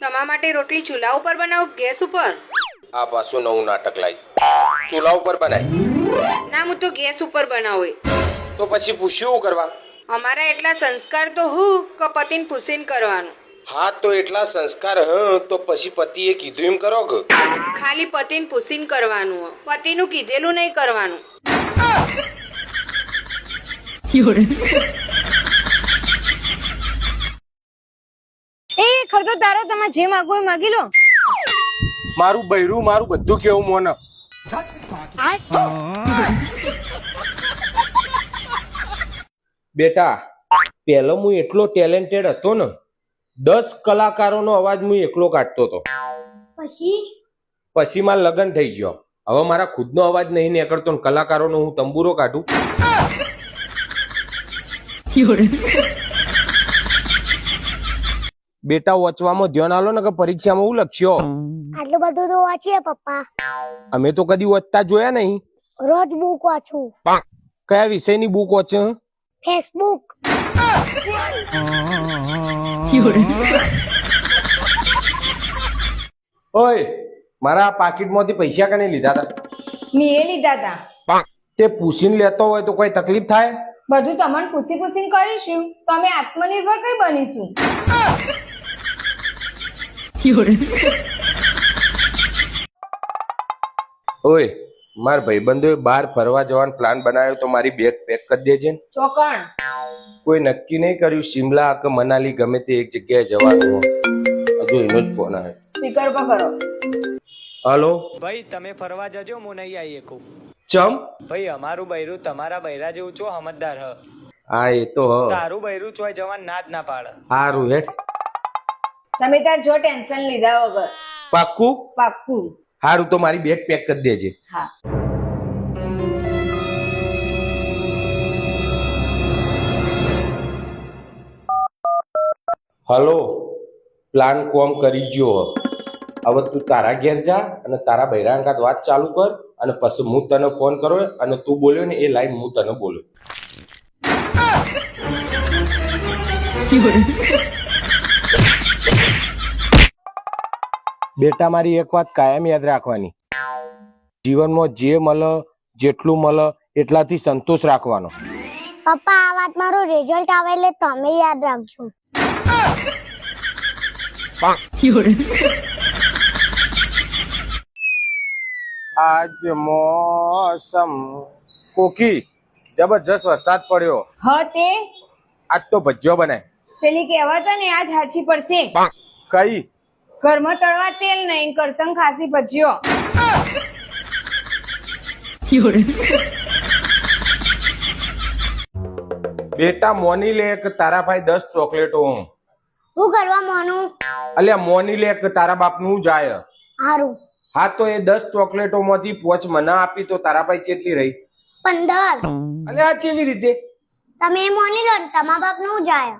તમારા માટે રોટલી ચૂલા ઉપર બનાવો ગેસ ઉપર? આ પાછું નવું નાટક લાય. ચૂલા ઉપર બનાય. ના હું તો ગેસ ઉપર બનાવું. તો પછી પૂછ્યું કરવા? અમારા એટલા સંસ્કાર તો હું કે પતિને પૂછીને કરવાનું. હા તો એટલા સંસ્કાર હ તો પછી પતિએ કીધું એમ કરો કે. ખાલી પતિને પૂછીને કરવાનું પતિનું કીધેલું નહીં કરવાનું. એ ખરતો તારો તમે જે માગો એ માગી લો. મારું બૈરું મારું બધું કેવું મોન. બેટા પેલો હું એટલો ટેલેન્ટેડ હતો ને દસ કલાકારોનો અવાજ હું એકલો કાઢતો હતો. પછી? પછી મારા લગ્ન થઈ ગયો. હવે મારા ખુદનો અવાજ નહીં નીકળતો ને કલાકારોનો હું તંબુરો કાઢું. બેટા વાંચવામાં ધ્યાન આલો ને કે પરીક્ષામાં હું લખ્યો? આટલું બધું તો વાંચીએ પપ્પા. અમે તો કદી વાંચતા જોયા નહીં. રોજ બુક વાંચું. કયા વિષયની બુક વાંચે? ફેસબુક ઓય મારા પાકીટમાંથી પૈસા કને લીધા હતા મેં એ લીધા હતા તે પૂછીને લેતો હોય તો કોઈ તકલીફ થાય? બધું તમને પૂછી પૂછીને કરીશું. તો અમે આત્મનિર્ભર કઈ બનીશું? ઓય માર ભાઈબંધોએ બહાર ફરવા જવાનો પ્લાન બનાવ્યો તો મારી બેગ પેક કરી દેજે ને. ચોકણ. કોઈ નક્કી નહીં કર્યું શિમલા કે મનાલી ગમે તે એક જગ્યાએ જવાનું હજુ એનો જ ફોન આવે. સ્પીકર પર કરો. હલો. ભાઈ તમે ફરવા જજો હું નહીં આવી શકું. ચમ? ભાઈ અમારું બૈરું તમારા બૈરા જેવું છો સમજદાર હ. હા એ તો હ. તારું બૈરું ચોય જવાન ના જ ના પાડ. હારું હેઠ. તમે તાર જો ટેન્શન લીધા વગર. પાક્કું? પાક્કું. હારું તો મારી બેગ પેક કરી દેજે. હા. હલો. પ્લાન કોમ કરી ગયો હવે તું તારા ઘેર જા અને તારા બૈરા વાત ચાલુ કર અને પછી હું તને ફોન કરો અને તું બોલ્યો ને એ લાઈન હું તને બોલ્યો બેટા મારી એક વાત કાયમ યાદ રાખવાની. જીવનમાં જે મળે જેટલું મળે એટલાથી સંતોષ રાખવાનો. પપ્પા આ વાત મારું રિઝલ્ટ આવે એટલે તમે યાદ રાખજો. આજ મોસમ કોકી. જબરજસ્ત વરસાદ પડ્યો. હ તે? આજ તો ભજીયો બને. પેલી કહેવત ને આજ હાચી પડશે. કઈ? ઘરમાં તળવા તેલ નહીં કરસંગ ખાસી ભજીયો. બેટા મોની લે કે તારા ભાઈ દસ ચોકલેટો હું. હું કરવા માનું? અલ્યા મોની લે કે તારા બાપનું જાય. હારું. હા તો એ દસ ચોકલેટો માંથી પોચ મને આપી તો તારા ભાઈ કેટલી રહી? પંદર. અને આ કેવી રીતે? તમે એ માની લો તમારા બાપનું જાય.